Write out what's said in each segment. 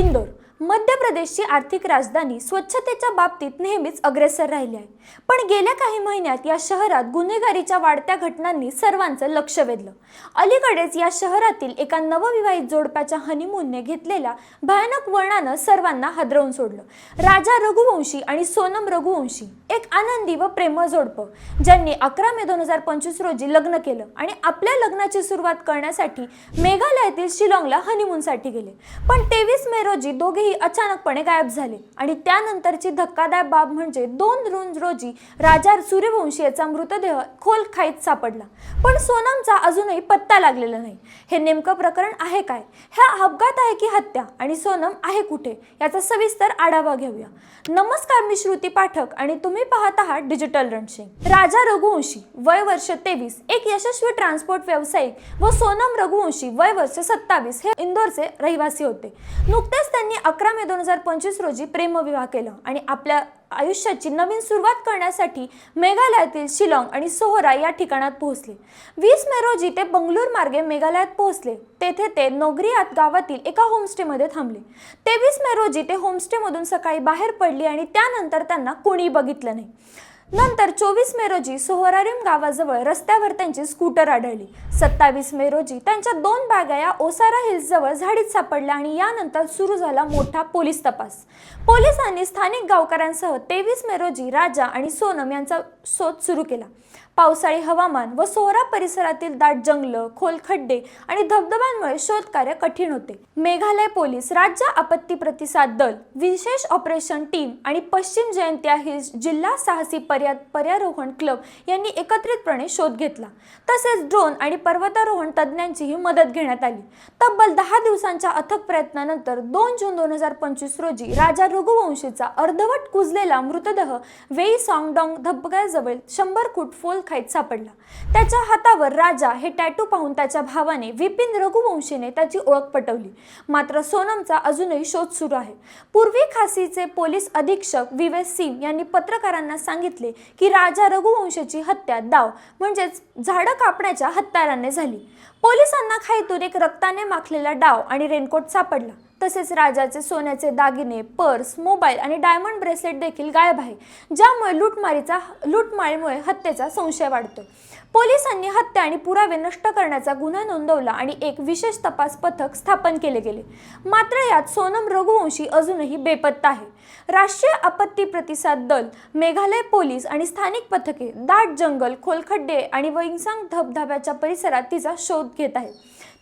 indoor मध्य प्रदेशची आर्थिक राजधानी स्वच्छतेच्या बाबतीत नेहमीच अग्रेसर राहिली आहे. पण गेल्या काही महिन्यात या शहरात गुन्हेगारीच्या वाढत्या घटनांनी सर्वांचं लक्ष वेधलं. अलीकडेच या शहरातील एका नवविवाहित जोडप्याच्या हनीमूनने घेतलेल्या भयानक वर्णानं सर्वांना हादरवून सोडलं. राजा रघुवंशी आणि सोनम रघुवंशी एक आनंदी व प्रेमळ जोडपं ज्यांनी अकरा मे दोन हजार पंचवीस रोजी लग्न केलं आणि आपल्या लग्नाची सुरुवात करण्यासाठी मेघालयातील शिलाँगला हनीमूनसाठी गेले. पण तेवीस मे रोजी दोघेही अचानकपणे गायब झाले. आणि त्यानंतरची धक्कादायक बाब म्हणजे दोन रोज रोजी राजा सूर्यवंशी याचा मृतदेह खोल खाईत सापडला. पण सोनमचा अजूनही पत्ता लागलेला नाही. हे नेमकं प्रकरण आहे काय? हा अपघात आहे की हत्या? आणि सोनम आहे कुठे? याचा सविस्तर आढावा घेऊया. नमस्कार मी श्रुती पाठक आणि तुम्ही पाहत आहात डिजिटल रणशिंग. राजा रघुवंशी वय वर्ष तेवीस एक यशस्वी ट्रान्सपोर्ट व्यावसायिक व सोनम रघुवंशी वय वर्ष सत्तावीस हे इंदोरचे रहिवासी होते. नुकतेच त्यांनी अकरा मे दोन हजार पंचवीस रोजी प्रेमविवाह केला आणि आपल्या आयुष्याची नवीन सुरुवात करण्यासाठी मेघालयातील शिलाँग आणि सोहरा या ठिकाणात पोहोचले. वीस मे रोजी ते बंगलोर मार्गे मेघालयात पोहोचले. तेथे ते नोगरियात गावातील एका होमस्टेमध्ये थांबले. तेवीस मे रोजी ते होमस्टेमधून सकाळी बाहेर पडले आणि त्यानंतर त्यांना कोणी बघितलं नाही. नंतर चोवीस मे रोजी सोहरारीम गावाजवळ रस्त्यावर त्यांची स्कूटर आढळली. सत्तावीस मे रोजी त्यांच्या दोन बॅगा या ओसारा हिल्सजवळ झाडीत सापडल्या आणि यानंतर सुरू झाला मोठा पोलीस तपास. पोलिसांनी स्थानिक गावकऱ्यांसह तेवीस मे रोजी राजा आणि सोनम यांचा शोध सुरू केला. पावसाळी हवामान व सोहरा परिसरातील दाट जंगलं खोल खड्डे आणि धबधब्यांमुळे शोधकार्य कठीण होते. मेघालय पोलीस राज्य आपत्ती प्रतिसाद दल विशेष ऑपरेशन टीम आणि पश्चिम जयंत्या हिल्स जिल्हा साहसी पर्या पर्यारोहण क्लब यांनी एकत्रितपणे शोध घेतला. तसेच ड्रोन आणि पर्वतारोहण तज्ज्ञांचीही मदत घेण्यात आली. तब्बल दहा दिवसांच्या अथक प्रयत्नानंतर दोन जून दोन हजार पंचवीस रोजी राजा रघुवंशीचा अर्धवट कुजलेला मृतदेह वेई सॉंगडॉंग धबक्याजवळ शंभर फूट फोल खाईत सापडला. त्याच्या हातावर राजा हे टॅटू पाहून त्याच्या भावाने विपिन रघुवंशीने त्याची ओळख पटवली. मात्र सोनमचा अजूनही शोध सुरू आहे. पूर्वी खासीचे पोलीस अधीक्षक विवेक सिंग यांनी पत्रकारांना सांगितले की राजा रघुवंशीची हत्या दाव म्हणजेच झाडं कापण्याच्या हत्याराने झाली. पोलिसांना खाईतून एक रक्ताने माखलेला डाव आणि रेनकोट सापडला. तसेच राजाचे सोन्याचे दागिने पर्स मोबाईल आणि डायमंड ब्रेसलेट देखील गायब आहे. ज्यामुळे लूटमारीचा लूटमारीमुळे हत्येचा संशय वाढतो पोलिसांनी हत्या आणि पुरावे नष्ट करण्याचा गुन्हा नोंदवला आणि एक विशेष तपास पथक स्थापन केले गेले. मात्र यात सोनम रघुवंशी अजूनही बेपत्ता आहे. राष्ट्रीय आपत्ती प्रतिसाद दल मेघालय पोलीस आणि स्थानिक पथके दाट जंगल खोलखड्डे आणि वैंगसांग धबधब्याच्या परिसरात तिचा शोध घेत आहेत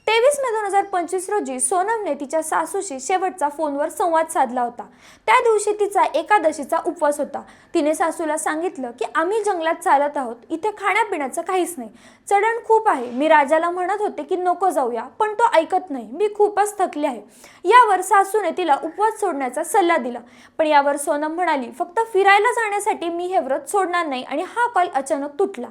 तेवीस मे दोन हजार पंचवीस रोजी सोनमने तिच्या सासूशी शेवटचा फोनवर संवाद साधला होता. त्या दिवशी तिचा एकादशीचा उपवास होता. तिने सासूला सांगितलं की आम्ही जंगलात चालत आहोत. इथे खाण्यापिण्याचं काहीच नाही. चढण खूप आहे. मी राजाला म्हणत होते की नको जाऊया. पण तो ऐकत नाही. मी खूपच थकले आहे. यावर सासूने तिला उपवास सोडण्याचा सल्ला दिला. पण यावर सोनम म्हणाली फक्त फिरायला जाण्यासाठी मी हे व्रत सोडणार नाही. आणि हा कॉल अचानक तुटला.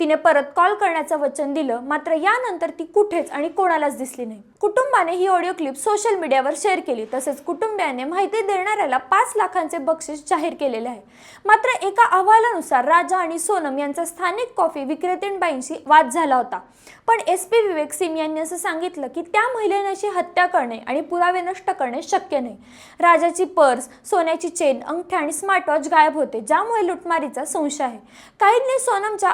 तिने परत कॉल करण्याचं वचन दिलं. मात्र यानंतर ती कुठेच आणि कोणालाच दिसली नाही. कुटुंबाने ही ऑडिओ क्लिप सोशल मीडियावर शेअर केली. तसेच कुटुंबियाने माहिती देणाऱ्याला पाच लाखांचे बक्षीस जाहीर केलेले आहे. मात्र एका अहवालानुसार राजा आणि सोनम यांचा स्थानिक कॉफी विक्रेतींबाईंशी वाद झाला होता. पण एस पी विवेक सिंग यांनी असं सांगितलं की त्या महिलेने अशी हत्या करणे आणि पुरावे नष्ट करणे शक्य नाही. राजाची पर्स सोन्याची चेन अंगठ्या आणि स्मार्टवॉच गायब होते ज्यामुळे लुटमारीचा संशय आहे. काहींनी सोनमच्या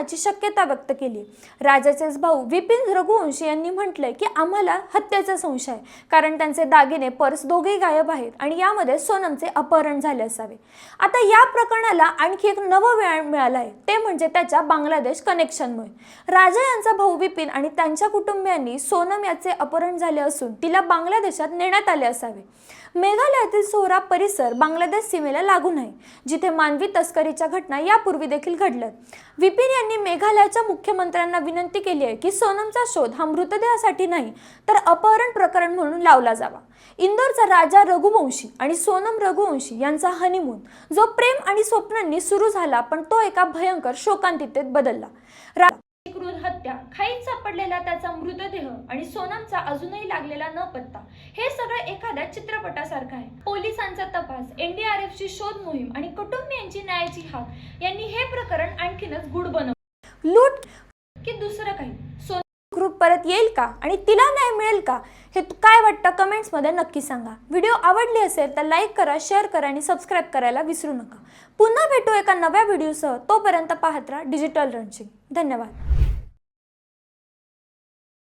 अपहरणाची शक्यता व्यक्त केली. राजाचेच भाऊ विपिन रघुवंशी यांनी म्हटलंय की आम्हाला हत्येचा संशय आहे. कारण त्यांचे दागिने पर्स दोघेही गायब आहेत आणि यामध्ये सोनमचे अपहरण झाले असावे. आता या प्रकरणाला आणखी एक नवं व्यायाम मिळालं आहे ते म्हणजे त्याच्या बांगलादेश कनेक्शनमुळे. राजा यांचा भाऊ विपिन आणि त्यांच्या कुटुंबियांनी सोनम याचे अपहरण झाले असून तिला बांगलादेशात नेण्यात आले असावे. मेघालयातील सोहरा परिसर बांगलादेश सीमेला लागून आहे जिथे मानवी तस्करीच्या घटना यापूर्वी देखील घडल्यात. विपिन यांनी मेघालयाच्या मुख्यमंत्र्यांना विनंती केली आहे की सोनमचा शोध हा मृतदेहासाठी नाही तर अपहरण प्रकरण म्हणून लावला जावा. इंदोरचा राजा रघुवंशी आणि सोनम रघुवंशी यांचा हनीमून जो प्रेम आणि स्वप्नांनी सुरू झाला पण तो एका भयंकर शोकांतितेत बदलला. क्रूर हत्या खाईत सापडलेला त्याचा मृतदेह आणि सोनमचा अजूनही लागलेला न पत्ता हे सगळं एखाद्या चित्रपटासारखं आहे. पोलिसांचा तपास एनडीआरएफ ची शोध मोहीम आणि कुटुंबियांची न्यायाची हाक यांनी हे प्रकरण आणखीनच गुढ बनवलं. लूट की दुसरं काही? सोन ग्रुप परत येईल का? आणि तिला न्याय मिळेल का? हे काय वाटतं? कमेंट्समध्ये नक्की सांगा. व्हिडिओ आवडली असेल तर लाईक करा शेअर करा आणि सबस्क्राईब करायला विसरू नका. पुन्हा भेटू एका नव्या व्हिडिओसह तोपर्यंत पाहत राहा डिजिटल रंचिंग धन्यवाद.